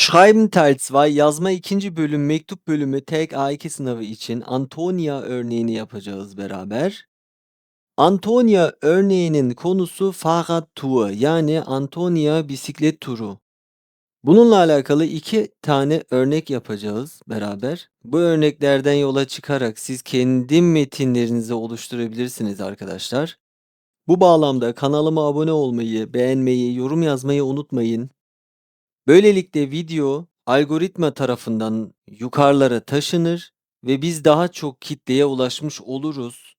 Schreiben Teil 2 yazma 2. bölüm mektup bölümü tek A2 sınavı için Antonia örneğini yapacağız beraber. Antonia örneğinin konusu Fahrradtour yani Antonia bisiklet turu. Bununla alakalı iki tane örnek yapacağız beraber. Bu örneklerden yola çıkarak siz kendi metinlerinizi oluşturabilirsiniz arkadaşlar. Bu bağlamda kanalıma abone olmayı, beğenmeyi, yorum yazmayı unutmayın. Böylelikle video algoritma tarafından yukarılara taşınır ve biz daha çok kitleye ulaşmış oluruz.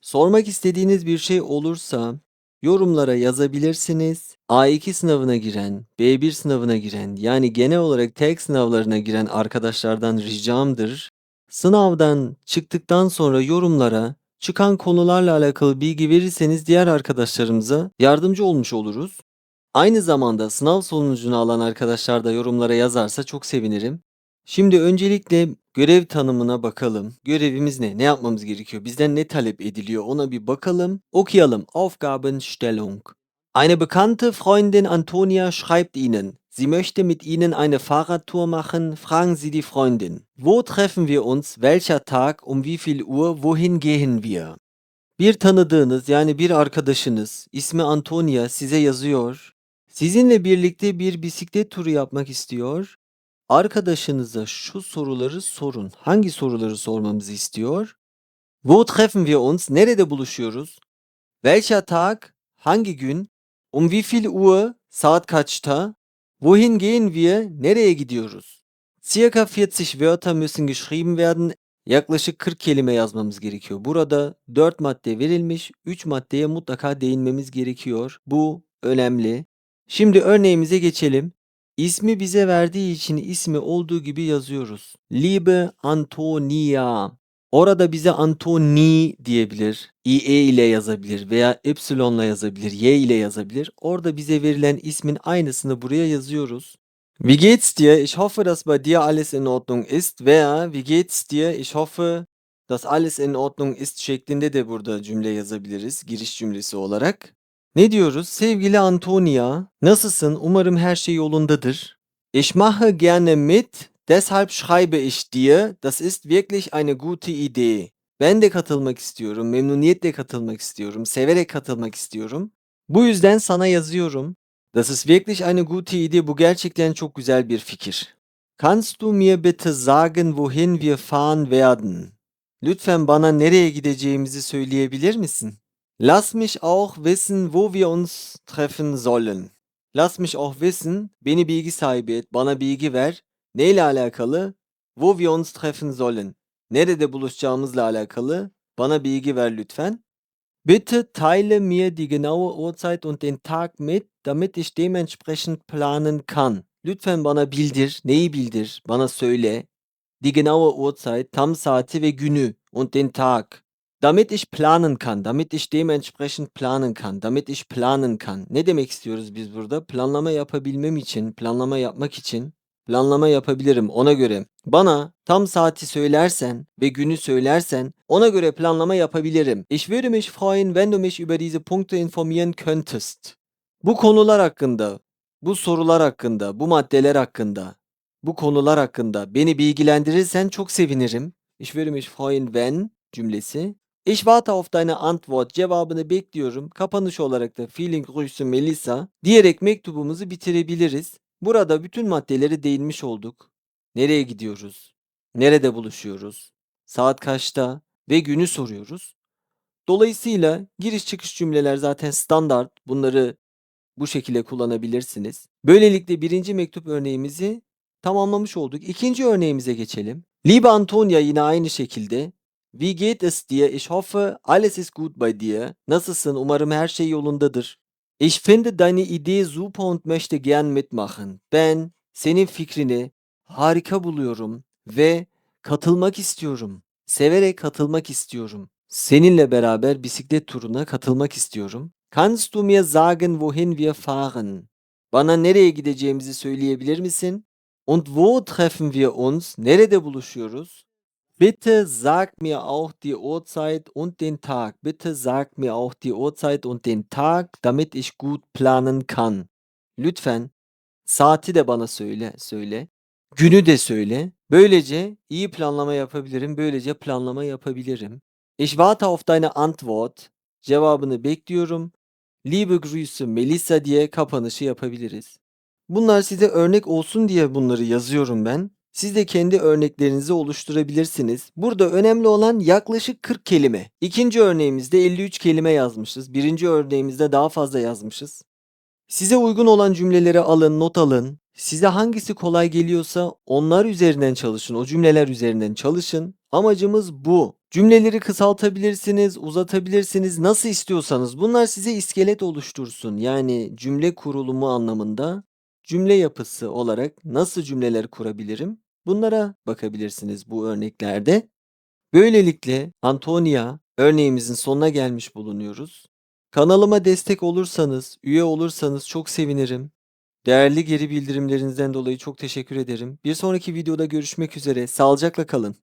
Sormak istediğiniz bir şey olursa yorumlara yazabilirsiniz. A2 sınavına giren, B1 sınavına giren yani genel olarak tek sınavlarına giren arkadaşlardan ricamdır. Sınavdan çıktıktan sonra yorumlara çıkan konularla alakalı bilgi verirseniz diğer arkadaşlarımıza yardımcı olmuş oluruz. Aynı zamanda sınav sonucunu alan arkadaşlar da yorumlara yazarsa çok sevinirim. Şimdi öncelikle görev tanımına bakalım. Görevimiz ne? Ne yapmamız gerekiyor? Bizden ne talep ediliyor? Ona bir bakalım. Okuyalım. Aufgabenstellung. Eine bekannte Freundin Antonia schreibt Ihnen, sie möchte mit Ihnen eine Fahrradtour machen. Fragen Sie die Freundin. Wo treffen wir uns? Welcher Tag? Um wie viel Uhr? Wohin gehen wir? Bir tanıdığınız yani bir arkadaşınız ismi Antonia size yazıyor. Sizinle birlikte bir bisiklet turu yapmak istiyor. Arkadaşınıza şu soruları sorun. Hangi soruları sormamızı istiyor? Wo treffen wir uns? Nerede buluşuyoruz? Welcher Tag? Hangi gün? Um wie viel Uhr? Saat kaçta? Wohin gehen wir? Nereye gidiyoruz? Circa 40 Wörter müssen geschrieben werden. Yaklaşık 40 kelime yazmamız gerekiyor. Burada 4 madde verilmiş. 3 maddeye mutlaka değinmemiz gerekiyor. Bu önemli. Şimdi örneğimize geçelim. İsmi bize verdiği için ismi olduğu gibi yazıyoruz. Liebe Antonia. Orada bize Antoni diyebilir. IE ile yazabilir veya epsilonla yazabilir, Y ile yazabilir. Orada bize verilen ismin aynısını buraya yazıyoruz. Wie geht's dir? Ich hoffe, dass bei dir alles in Ordnung ist. Veya wie geht's dir? Ich hoffe, dass alles in Ordnung ist şeklinde de burada cümle yazabiliriz giriş cümlesi olarak. Ne diyoruz? Sevgili Antonia, nasılsın? Umarım her şey yolundadır. Ich mache gerne mit, deshalb schreibe ich dir. Das ist wirklich eine gute Idee. Ben de katılmak istiyorum, memnuniyetle katılmak istiyorum, severek katılmak istiyorum. Bu yüzden sana yazıyorum. Das ist wirklich eine gute Idee. Bu gerçekten çok güzel bir fikir. Kannst du mir bitte sagen, wohin wir fahren werden? Lütfen bana nereye gideceğimizi söyleyebilir misin? Lass mich auch wissen, wo wir uns treffen sollen. Lass mich auch wissen, beni bilgi sahibi et, bana bilgi ver. Neyle alakalı? Wo wir uns treffen sollen. Nerede buluşacağımızla alakalı. Bana bilgi ver lütfen. Bitte teile mir die genaue Uhrzeit und den Tag mit, damit ich dementsprechend planen kann. Lütfen bana bildir. Neyi bildir? Bana söyle. Die genaue Uhrzeit, tam saati ve günü und den Tag. Damit ich planen kann, damit ich dementsprechend planen kann, damit ich planen kann. Ne demek istiyoruz biz burada? Planlama yapabilmem için, planlama yapmak için planlama yapabilirim ona göre. Bana tam saati söylersen ve günü söylersen ona göre planlama yapabilirim. Ich würde mich freuen, wenn du mich über diese Punkte informieren könntest. Bu konular hakkında, bu sorular hakkında, bu maddeler hakkında, bu konular hakkında beni bilgilendirirsen çok sevinirim. Ich würde mich freuen, wenn cümlesi. Ich warte auf deine Antwort cevabını bekliyorum. Kapanış olarak da Feeling Grüße Melissa diyerek mektubumuzu bitirebiliriz. Burada bütün maddelere değinmiş olduk. Nereye gidiyoruz? Nerede buluşuyoruz? Saat kaçta? Ve günü soruyoruz. Dolayısıyla giriş çıkış cümleler zaten standart. Bunları bu şekilde kullanabilirsiniz. Böylelikle birinci mektup örneğimizi tamamlamış olduk. İkinci örneğimize geçelim. Liebe Antonia yine aynı şekilde. Wie geht es dir? Ich hoffe, alles ist gut bei dir. Nasılsın? Umarım her şey yolundadır. Ich finde deine Idee super und möchte gern mitmachen. Ben senin fikrini harika buluyorum ve katılmak istiyorum. Severek katılmak istiyorum. Seninle beraber bisiklet turuna katılmak istiyorum. Kannst du mir sagen, wohin wir fahren? Bana nereye gideceğimizi söyleyebilir misin? Und wo treffen wir uns? Nerede buluşuyoruz? Bitte sag mir auch die Uhrzeit und den Tag. Bitte sag mir auch die Uhrzeit und den Tag, damit ich gut planen kann. Lütfen Saati de bana söyle, söyle. Günü de söyle. Böylece iyi planlama yapabilirim. Böylece planlama yapabilirim. Ich warte auf deine Antwort. Cevabını bekliyorum. Liebe Grüße Melissa diye kapanışı yapabiliriz. Bunlar size örnek olsun diye bunları yazıyorum ben. Siz de kendi örneklerinizi oluşturabilirsiniz. Burada önemli olan yaklaşık 40 kelime. İkinci örneğimizde 53 kelime yazmışız. Birinci örneğimizde daha fazla yazmışız. Size uygun olan cümleleri alın, not alın. Size hangisi kolay geliyorsa onlar üzerinden çalışın. O cümleler üzerinden çalışın. Amacımız bu. Cümleleri kısaltabilirsiniz, uzatabilirsiniz, nasıl istiyorsanız. Bunlar size iskelet oluştursun. Yani cümle kurulumu anlamında cümle yapısı olarak nasıl cümleler kurabilirim? Bunlara bakabilirsiniz bu örneklerde. Böylelikle Antonia örneğimizin sonuna gelmiş bulunuyoruz. Kanalıma destek olursanız, üye olursanız çok sevinirim. Değerli geri bildirimlerinizden dolayı çok teşekkür ederim. Bir sonraki videoda görüşmek üzere. Sağlıcakla kalın.